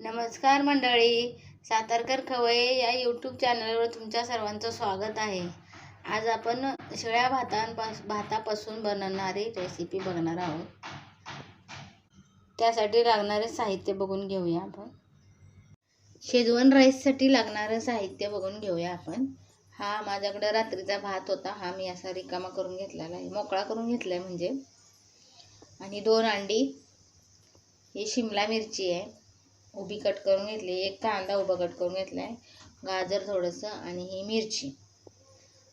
नमस्कार मंडळी सातारकर खवये या यूट्यूब चॅनलवर तुमच्या सर्वांचं स्वागत आहे. आज आपण शिळ्या भातांपास भातापासून बनवणारी रेसिपी बघणार आहोत. त्यासाठी लागणारे साहित्य बघून घेऊया आपण. शेजवन राईससाठी लागणारं साहित्य बघून घेऊया आपण. हा माझ्याकडे रात्रीचा भात होता हा मी असा रिकामा करून घेतलेला आहे. मोकळा करून घेतला आहे म्हणजे. आणि दोन अंडी ही शिमला मिरची आहे. उभी कट करून घेतली. एक कांदा उभा कट करून घेतला आहे गाजर थोडंसं आणि ही मिरची.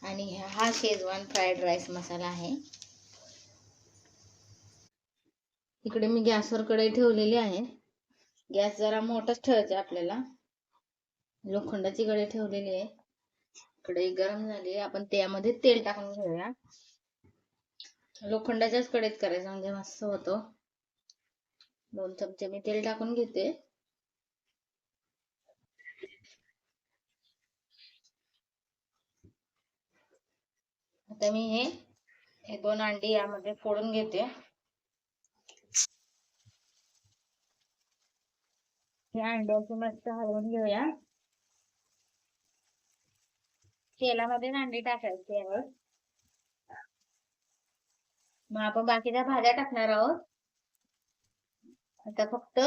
आणि हा शेजवान फ्राईड राईस मसाला आहे. इकडे मी गॅसवर कढई ठेवलेली आहे. गॅस जरा मोठाच ठेवायचा आपल्याला. लोखंडाची कढई ठेवलेली आहे. कढई गरम झाली आहे. आपण त्यामध्ये तेल टाकून घेऊया. लोखंडाच्याच कढईत करायचं. म्हणजे मस्त होतो. दोन चमचे मी तेल टाकून घेते. आता मी हे दोन अंडी यामध्ये फोडून घेते. हे अंड्याची मस्त हलवून घेऊया. तेलामध्ये अंडी टाकायची यावर मग आपण बाकीच्या भाज्या टाकणार आहोत. आता फक्त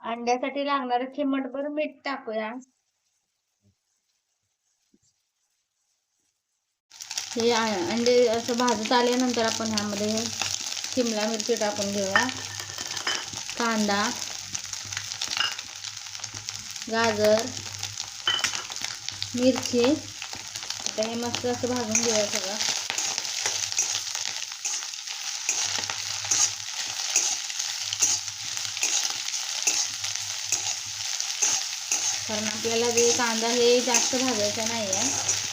अंड्यासाठी लागणार चिमटभर मीठ टाकूया. हे अंडे असं भाजत आल्यानंतर आपण ह्यामध्ये शिमला मिरची टाकून घेऊया. कांदा गाजर मिरची. आता हे मस्त असं भाजून घेऊया सगळं. कारण आपल्याला जे कांदा हे जास्त भाजायचा नाही आहे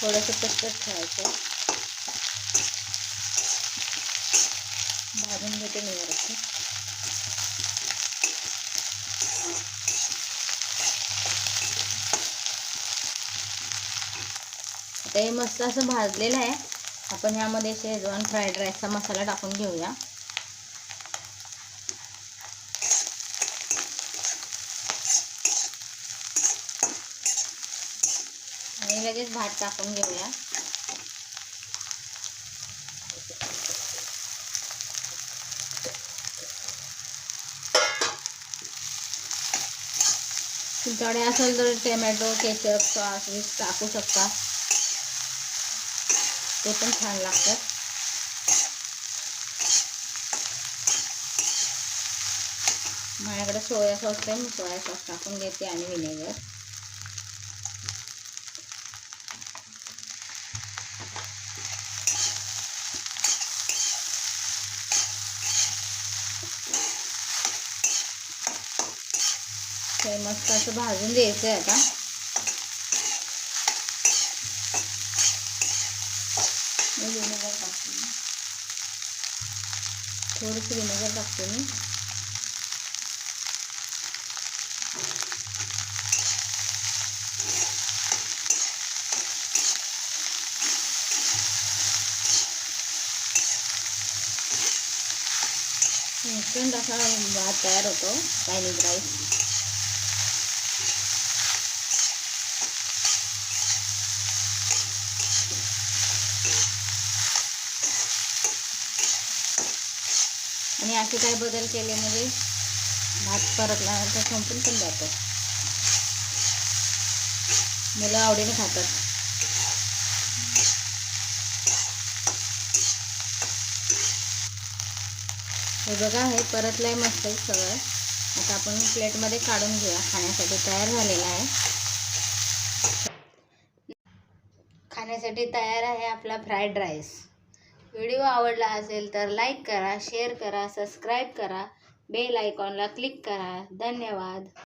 थोडंसं कच्चच ठेवायचं. भाजून घेते मी जरासं. आता हे मस्त असं भाजलेलं आहे. आपण ह्यामध्ये शेजवान फ्राईड राईसचा मसाला टाकून घेऊया. आणि लगेच भात टाकून घेऊया. तुमच्याकडे असेल तर टोमॅटो केचप सॉस वीस टाकू शकता. ते पण छान लागतं माझ्याकडे सोया सॉस आहे मी सोया सॉस टाकून घेते आणि विनेगर हे मस्त असं भाजून द्यायचं आहे आता विनेगर टाकते. थोडंसं विनेगर टाकते मी. इन्स्टंट असा भात तयार होतो चायनीज राईस असे काही बदल केले म्हणजे भात परतल्यानंतर संपून पण जातो. मुलं आवडीने खातात. हे बघा हे परतलंय मस्त सगळं. आता आपण प्लेटमध्ये काढून घेऊया. खाण्यासाठी तयार झालेला आहे. खाण्यासाठी तयार आहे आपला फ्राईड राईस. व्हिडिओ आवडला असेल तर लाईक करा शेअर करा सबस्क्राईब करा बेल आयकॉनला क्लिक करा. धन्यवाद.